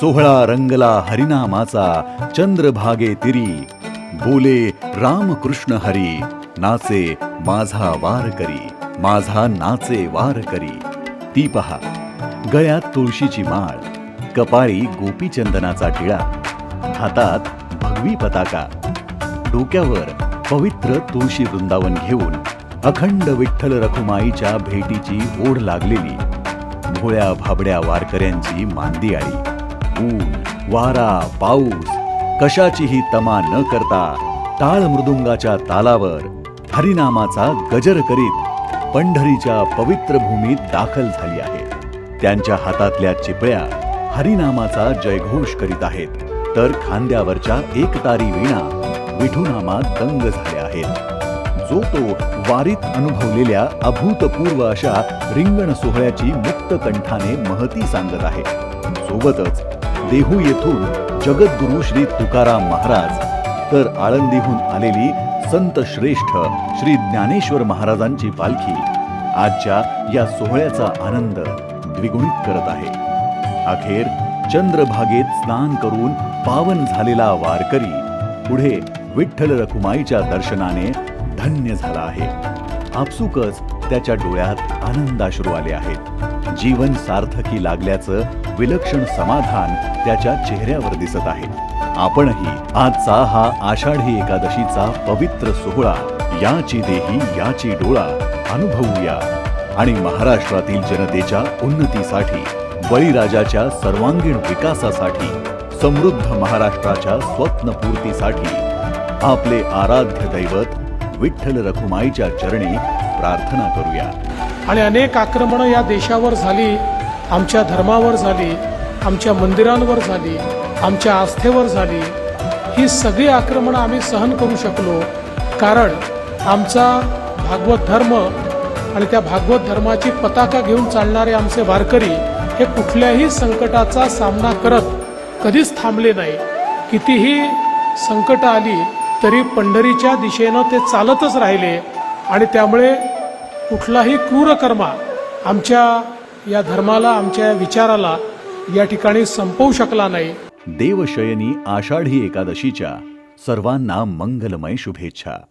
सोहळा रंगला हरिनामाचा चंद्रभागे तिरी बोले रामकृष्ण हरी नाचे माझा वार करी माझा नाचे वार करी. ती पहा गळ्यात तुळशीची माळ कपाळी गोपीचंदनाचा टिळा हातात भगवी पताका डोक्यावर पवित्र तुळशी वृंदावन घेऊन अखंड विठ्ठल रखुमाईच्या भेटीची ओढ लागलेली भोळ्या भाबड्या वारकऱ्यांची मांदी आली ऊन वारा पाऊस कशाचीही तमा न करता टाळ मृदुंगाच्या तालावर हरिनामाचा गजर करीत पंढरीच्या पवित्र भूमीत दाखल झाली आहे. त्यांच्या हातातल्या चिपळ्या हरिनामाचा जयघोष करीत आहेत. तर खांद्यावरच्या एकतारी वीणा विठुनामात दंग झाल्या आहेत. जो तो वारीत अनुभवलेल्या अभूतपूर्व अशा रिंगण सोहळ्याची मुक्त कंठाने महती सांगत आहे. सोबतच देहू येथून जगद्गुरु श्री तुकाराम महाराज तर आळंदीहून आलेली संत श्रेष्ठ श्री ज्ञानेश्वर महाराजांची पालखी आजच्या या सोहळ्याचा आनंद द्विगुणित करत आहे. अखेर चंद्रभागेत स्नान करून पावन झालेला वारकरी पुढे विठ्ठल रखुमाईच्या दर्शनाने धन्य झाला आहे. आपसुकच त्याच्या डोळ्यात आनंदाश्रू आले आहेत. जीवन सार्थकी लागल्याचं विलक्षण समाधान त्याच्या चेहऱ्यावर दिसत आहे. आपणही आजचा हा आषाढी एकादशीचा पवित्र सोहळा याची देही याची डोळा अनुभवूया. आणि महाराष्ट्रातील जनतेच्या उन्नतीसाठी बळीराजाच्या सर्वांगीण विकासासाठी समृद्ध महाराष्ट्राच्या स्वप्नपूर्तीसाठी आपले आराध्य दैवत विठ्ठल रखुमाईच्या चरणी प्रार्थना करूया. आणि अनेक आक्रमणं या देशावर झाली आमच्या धर्मावर झाली आमच्या मंदिरांवर झाली आमच्या आस्थेवर झाली. ही सगळी आक्रमणं आम्ही सहन करू शकलो कारण आमचा भागवत धर्म आणि त्या भागवत धर्माची पताका घेऊन चालणारे आमचे वारकरी हे कुठल्याही संकटाचा सामना करत कधीच थांबले नाही. कितीही संकटं आली तरी पंढरीच्या दिशेनं ते चालतच राहिले आणि त्यामुळे कुठलाही क्रूर कर्मा आमच्या या धर्माला आमच्या विचाराला या ठिकाणी संपवू शकला नाही. देवशयनी आषाढी एकादशीच्या सर्वांना मंगलमय शुभेच्छा.